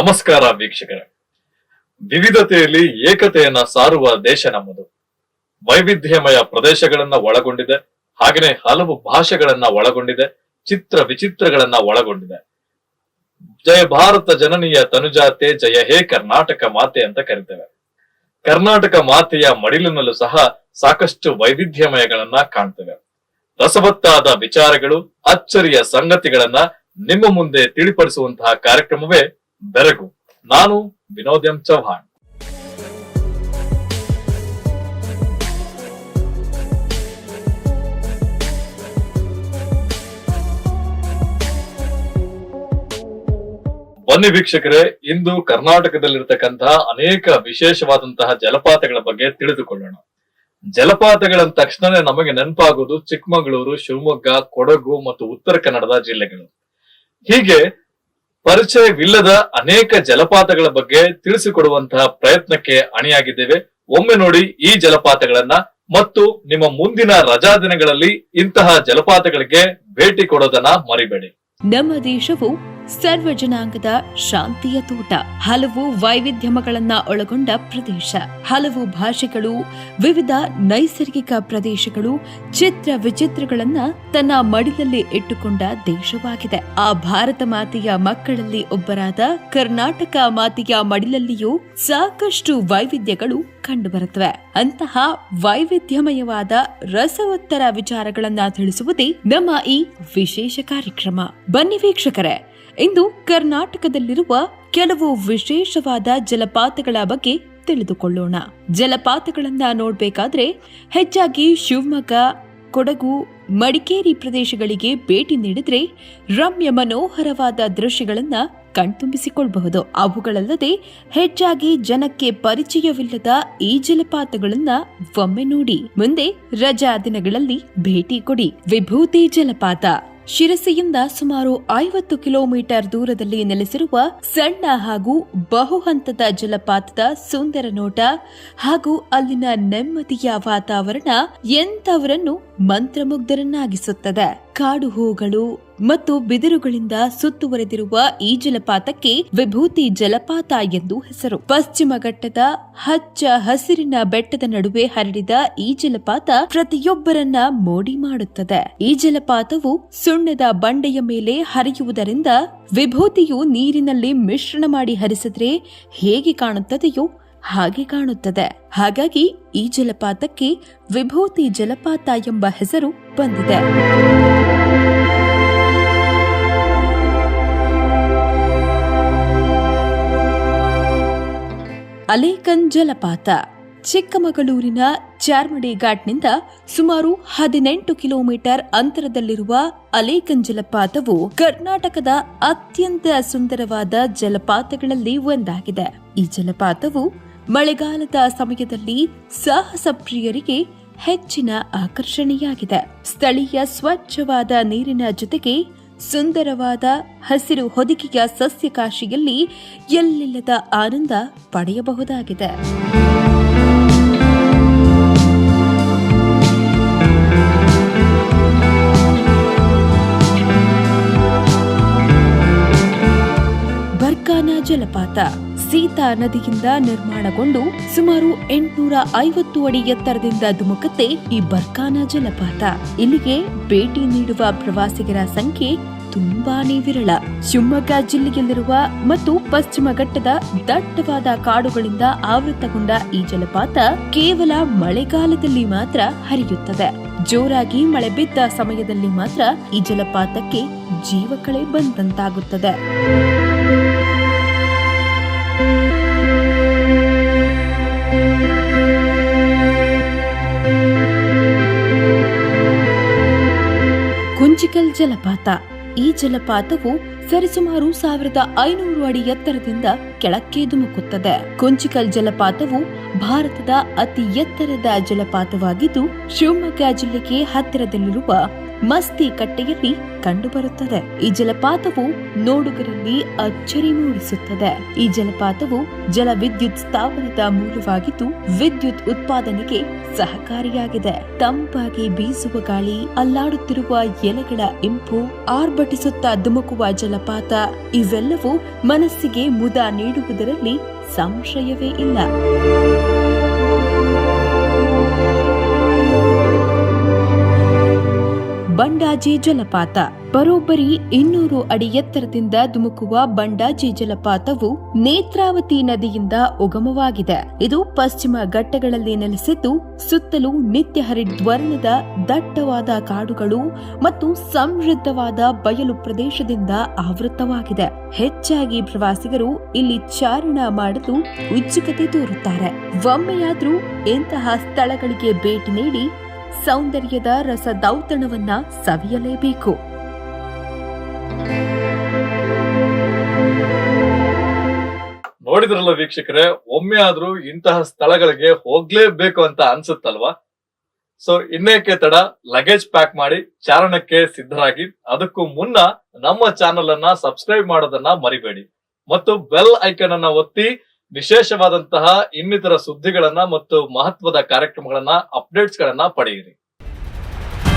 ನಮಸ್ಕಾರ ವೀಕ್ಷಕರೇ. ವಿವಿಧತೆಯಲ್ಲಿ ಏಕತೆಯನ್ನ ಸಾರುವ ದೇಶ ನಮ್ಮದು. ವೈವಿಧ್ಯಮಯ ಪ್ರದೇಶಗಳನ್ನ ಒಳಗೊಂಡಿದೆ. ಹಾಗೆಯೇ ಹಲವು ಭಾಷೆಗಳನ್ನ ಒಳಗೊಂಡಿದೆ. ಚಿತ್ರ ವಿಚಿತ್ರಗಳನ್ನ ಒಳಗೊಂಡಿದೆ. ಜಯ ಭಾರತ ಜನನೀಯ ತನುಜಾತೆ, ಜಯ ಹೇ ಕರ್ನಾಟಕ ಮಾತೆ ಅಂತ ಕರಿತೇವೆ. ಕರ್ನಾಟಕ ಮಾತೆಯ ಮಡಿಲಿನಲ್ಲೂ ಸಹ ಸಾಕಷ್ಟು ವೈವಿಧ್ಯಮಯಗಳನ್ನ ಕಾಣ್ತೇವೆ. ರಸವತ್ತಾದ ವಿಚಾರಗಳು, ಅಚ್ಚರಿಯ ಸಂಗತಿಗಳನ್ನ ನಿಮ್ಮ ಮುಂದೆ ತಿಳಿಪಡಿಸುವಂತಹ ಕಾರ್ಯಕ್ರಮವೇ ಬೆರಗು. ನಾನು ವಿನೋದ್ ಎಂ ಚೌಹಾಣ್ ಬನ್ನಿ ವೀಕ್ಷಕರೇ, ಇಂದು ಕರ್ನಾಟಕದಲ್ಲಿರ್ತಕ್ಕಂತಹ ಅನೇಕ ವಿಶೇಷವಾದಂತಹ ಜಲಪಾತಗಳ ಬಗ್ಗೆ ತಿಳಿದುಕೊಳ್ಳೋಣ. ಜಲಪಾತಗಳಂದ ತಕ್ಷಣ ನಮಗೆ ನೆನಪಾಗುವುದು ಚಿಕ್ಕಮಗಳೂರು, ಶಿವಮೊಗ್ಗ, ಕೊಡಗು ಮತ್ತು ಉತ್ತರ ಕನ್ನಡದ ಜಿಲ್ಲೆಗಳು. ಹೀಗೆ ಪರಿಚಯವಿಲ್ಲದ ಅನೇಕ ಜಲಪಾತಗಳ ಬಗ್ಗೆ ತಿಳಿಸಿಕೊಡುವಂತಹ ಪ್ರಯತ್ನಕ್ಕೆ ಅಣಿಯಾಗಿದ್ದೇವೆ. ಒಮ್ಮೆ ನೋಡಿ ಈ ಜಲಪಾತಗಳನ್ನ ಮತ್ತು ನಿಮ್ಮ ಮುಂದಿನ ರಜಾ ದಿನಗಳಲ್ಲಿ ಇಂತಹ ಜಲಪಾತಗಳಿಗೆ ಭೇಟಿ ಕೊಡೋದನ್ನ ಮರಿಬೇಡಿ. ನಮ್ಮ ದೇಶವು ಸರ್ವ ಜನಾಂಗದ ಶಾಂತಿಯ ತೋಟ. ಹಲವು ವೈವಿಧ್ಯಮಗಳನ್ನ ಒಳಗೊಂಡ ಪ್ರದೇಶ. ಹಲವು ಭಾಷೆಗಳು, ವಿವಿಧ ನೈಸರ್ಗಿಕ ಪ್ರದೇಶಗಳು, ಚಿತ್ರ ವಿಚಿತ್ರಗಳನ್ನ ತನ್ನ ಮಡಿಲಲ್ಲಿ ಇಟ್ಟುಕೊಂಡ ದೇಶವಾಗಿದೆ. ಆ ಭಾರತ ಮಾತೆಯ ಮಕ್ಕಳಲ್ಲಿ ಒಬ್ಬರಾದ ಕರ್ನಾಟಕ ಮಾತೆಯ ಮಡಿಲಲ್ಲಿಯೂ ಸಾಕಷ್ಟು ವೈವಿಧ್ಯಗಳು ಕಂಡುಬರುತ್ತವೆ. ಅಂತಹ ವೈವಿಧ್ಯಮಯವಾದ ರಸವತ್ತರ ವಿಚಾರಗಳನ್ನ ತಿಳಿಸುವುದೇ ನಮ್ಮ ಈ ವಿಶೇಷ ಕಾರ್ಯಕ್ರಮ. ಬನ್ನಿ ವೀಕ್ಷಕರೇ, ಇಂದು ಕರ್ನಾಟಕದಲ್ಲಿರುವ ಕೆಲವು ವಿಶೇಷವಾದ ಜಲಪಾತಗಳ ಬಗ್ಗೆ ತಿಳಿದುಕೊಳ್ಳೋಣ. ಜಲಪಾತಗಳನ್ನ ನೋಡ್ಬೇಕಾದ್ರೆ ಹೆಚ್ಚಾಗಿ ಶಿವಮೊಗ್ಗ, ಕೊಡಗು, ಮಡಿಕೇರಿ ಪ್ರದೇಶಗಳಿಗೆ ಭೇಟಿ ನೀಡಿದ್ರೆ ರಮ್ಯ ಮನೋಹರವಾದ ದೃಶ್ಯಗಳನ್ನ ಕಣ್ತುಂಬಿಸಿಕೊಳ್ಳಬಹುದು ಅವುಗಳಲ್ಲದೆ ಹೆಚ್ಚಾಗಿ ಜನಕ್ಕೆ ಪರಿಚಯವಿಲ್ಲದ ಈ ಜಲಪಾತಗಳನ್ನ ಒಮ್ಮೆ ನೋಡಿ. ಮುಂದೆ ರಜಾ ದಿನಗಳಲ್ಲಿ ಭೇಟಿ ಕೊಡಿ. ವಿಭೂತಿ ಜಲಪಾತ. ಶಿರಸಿಯಿಂದ ಸುಮಾರು ಐವತ್ತು ಕಿಲೋಮೀಟರ್ ದೂರದಲ್ಲಿ ನೆಲೆಸಿರುವ ಸಣ್ಣ ಹಾಗೂ ಬಹುಹಂತದ ಜಲಪಾತದ ಸುಂದರ ನೋಟ ಹಾಗೂ ಅಲ್ಲಿನ ನೆಮ್ಮದಿಯ ವಾತಾವರಣ ಎಂತವರನ್ನು ಮಂತ್ರಮುಗ್ಧರನ್ನಾಗಿಸುತ್ತದೆ. ಕಾಡು ಹೂಗಳು ಮತ್ತು ಬಿದಿರುಗಳಿಂದ ಸುತ್ತುವರೆದಿರುವ ಈ ಜಲಪಾತಕ್ಕೆ ವಿಭೂತಿ ಜಲಪಾತ ಎಂದು ಹೆಸರು. ಪಶ್ಚಿಮ ಘಟ್ಟದ ಹಚ್ಚ ಹಸಿರಿನ ಬೆಟ್ಟದ ನಡುವೆ ಹರಡಿದ ಈ ಜಲಪಾತ ಪ್ರತಿಯೊಬ್ಬರನ್ನ ಮೋಡಿ ಮಾಡುತ್ತದೆ. ಈ ಜಲಪಾತವು ಸುಣ್ಣದ ಬಂಡೆಯ ಮೇಲೆ ಹರಿಯುವುದರಿಂದ ವಿಭೂತಿಯು ನೀರಿನಲ್ಲಿ ಮಿಶ್ರಣ ಮಾಡಿ ಹರಿಸಿದ್ರೆ ಹೇಗೆ ಕಾಣುತ್ತದೆಯೋ ಹಾಗೆ ಕಾಣುತ್ತದೆ. ಹಾಗಾಗಿ ಈ ಜಲಪಾತಕ್ಕೆ ವಿಭೂತಿ ಜಲಪಾತ ಎಂಬ ಹೆಸರು ಬಂದಿದೆ. ಅಲೇಕನ್ ಜಲಪಾತ ಚಿಕ್ಕಮಗಳೂರಿನ ಚಾರ್ಮಡಿ ಘಾಟ್ನಿಂದ ಸುಮಾರು ಹದಿನೆಂಟು ಕಿಲೋಮೀಟರ್ ಅಂತರದಲ್ಲಿರುವ ಅಲೇಕನ್ ಜಲಪಾತವು ಕರ್ನಾಟಕದ ಅತ್ಯಂತ ಸುಂದರವಾದ ಜಲಪಾತಗಳಲ್ಲಿ ಒಂದಾಗಿದೆ. ಈ ಜಲಪಾತವು ಮಳೆಗಾಲದ ಸಮಯದಲ್ಲಿ ಸಾಹಸ ಪ್ರಿಯರಿಗೆ ಹೆಚ್ಚಿನ ಆಕರ್ಷಣೆಯಾಗಿದೆ. ಸ್ಥಳೀಯ ಸ್ವಚ್ಛವಾದ ನೀರಿನ ಜೊತೆಗೆ ಸುಂದರವಾದ ಹಸಿರು ಹೊದಿಕೆಯ ಸಸ್ಯಕಾಶಿಯಲ್ಲಿ ಎಲ್ಲಿಲ್ಲದ ಆನಂದ ಪಡೆಯಬಹುದಾಗಿದೆ. ಸೀತಾ ನದಿಯಿಂದ ನಿರ್ಮಾಣಗೊಂಡು ಸುಮಾರು ಎಂಟುನೂರ ಐವತ್ತು ಅಡಿ ಎತ್ತರದಿಂದ ಧುಮುಕುತ್ತೆ ಈ ಬರ್ಕಾನ ಜಲಪಾತ. ಇಲ್ಲಿಗೆ ಭೇಟಿ ನೀಡುವ ಪ್ರವಾಸಿಗರ ಸಂಖ್ಯೆ ತುಂಬಾನೇ ವಿರಳ. ಶಿವಮೊಗ್ಗ ಜಿಲ್ಲೆಯಲ್ಲಿರುವ ಮತ್ತು ಪಶ್ಚಿಮ ಘಟ್ಟದ ದಟ್ಟವಾದ ಕಾಡುಗಳಿಂದ ಆವೃತಗೊಂಡ ಈ ಜಲಪಾತ ಕೇವಲ ಮಳೆಗಾಲದಲ್ಲಿ ಮಾತ್ರ ಹರಿಯುತ್ತದೆ. ಜೋರಾಗಿ ಮಳೆ ಬಿದ್ದ ಸಮಯದಲ್ಲಿ ಮಾತ್ರ ಈ ಜಲಪಾತಕ್ಕೆ ಜೀವಕಳೆ ಬಂದಂತಾಗುತ್ತದೆ. ಕುಂಚಿಕಲ್ ಜಲಪಾತ. ಈ ಜಲಪಾತವು ಸರಿಸುಮಾರು ಸಾವಿರದ ಐನೂರು ಅಡಿ ಎತ್ತರದಿಂದ ಕೆಳಕ್ಕೆ ಧುಮುಕುತ್ತದೆ. ಕುಂಚಿಕಲ್ ಜಲಪಾತವು ಭಾರತದ ಅತಿ ಎತ್ತರದ ಜಲಪಾತವಾಗಿದ್ದು, ಶಿವಮೊಗ್ಗ ಜಿಲ್ಲೆಗೆ ಹತ್ತಿರದಲ್ಲಿರುವ ಮಸ್ತಿ ಕಟ್ಟೆಯಲ್ಲಿ ಕಂಡುಬರುತ್ತದೆ. ಈ ಜಲಪಾತವು ನೋಡುಗರಲ್ಲಿ ಅಚ್ಚರಿ ಮೂಡಿಸುತ್ತದೆ. ಈ ಜಲಪಾತವು ಜಲ ವಿದ್ಯುತ್ ಸ್ಥಾಪನದ ಮೂಲವಾಗಿದ್ದು ವಿದ್ಯುತ್ ಉತ್ಪಾದನೆಗೆ ಸಹಕಾರಿಯಾಗಿದೆ. ತಂಪಾಗಿ ಬೀಸುವ ಗಾಳಿ, ಅಲ್ಲಾಡುತ್ತಿರುವ ಎಲೆಗಳ ಇಂಪು, ಆರ್ಭಟಿಸುತ್ತಾ ಧುಮುಕುವ ಜಲಪಾತ, ಇವೆಲ್ಲವೂ ಮನಸ್ಸಿಗೆ ಮುದ ನೀಡುವುದರಲ್ಲಿ ಸಂಶಯವೇ ಇಲ್ಲ. ಬಂಡಾಜಿ ಜಲಪಾತ. ಬರೋಬ್ಬರಿ ಇನ್ನೂರು ಅಡಿ ಎತ್ತರದಿಂದ ಧುಮುಕುವ ಬಂಡಾಜಿ ಜಲಪಾತವು ನೇತ್ರಾವತಿ ನದಿಯಿಂದ ಉಗಮವಾಗಿದೆ. ಇದು ಪಶ್ಚಿಮ ಘಟ್ಟಗಳಲ್ಲಿ ನೆಲೆಸಿದ್ದು, ಸುತ್ತಲೂ ನಿತ್ಯ ಹರಿದ್ವರ್ಣದ ದಟ್ಟವಾದ ಕಾಡುಗಳು ಮತ್ತು ಸಮೃದ್ಧವಾದ ಬಯಲು ಪ್ರದೇಶದಿಂದ ಆವೃತವಾಗಿದೆ ಹೆಚ್ಚಾಗಿ ಪ್ರವಾಸಿಗರು ಇಲ್ಲಿ ಚಾರಣ ಮಾಡಲು ಉತ್ಸುಕತೆ ತೋರುತ್ತಾರೆ. ಒಮ್ಮೆಯಾದ್ರೂ ಇಂತಹ ಸ್ಥಳಗಳಿಗೆ ಭೇಟಿ ನೀಡಿ ಸೌಂದರ್ಯದ ರಸ ದೌತಣವನ್ನ ಸವಿಯಲೇಬೇಕು. ನೋಡಿದ್ರಲ್ಲ ವೀಕ್ಷಕರೇ, ಒಮ್ಮೆ ಆದ್ರೂ ಇಂತಹ ಸ್ಥಳಗಳಿಗೆ ಹೋಗ್ಲೇಬೇಕು ಅಂತ ಅನ್ಸುತ್ತಲ್ವಾ? ಸೊ ಇನ್ನೇಕೆ ತಡ ಲಗೇಜ್ ಪ್ಯಾಕ್ ಮಾಡಿ ಚಾರಣಕ್ಕೆ ಸಿದ್ಧರಾಗಿ. ಅದಕ್ಕೂ ಮುನ್ನ ನಮ್ಮ ಚಾನೆಲ್ ಅನ್ನ ಸಬ್ಸ್ಕ್ರೈಬ್ ಮಾಡೋದನ್ನ ಮರಿಬೇಡಿ. ಮತ್ತು ಬೆಲ್ ಐಕನ್ ಅನ್ನ ಒತ್ತಿ ವಿಶೇಷವಾದಂತಹ ಇನ್ನಿತರ ಸುದ್ದಿಗಳನ್ನ ಮತ್ತು ಮಹತ್ವದ ಕಾರ್ಯಕ್ರಮಗಳನ್ನ ಅಪ್ಡೇಟ್ಸ್ ಗಳನ್ನ ಪಡೆಯಿರಿ.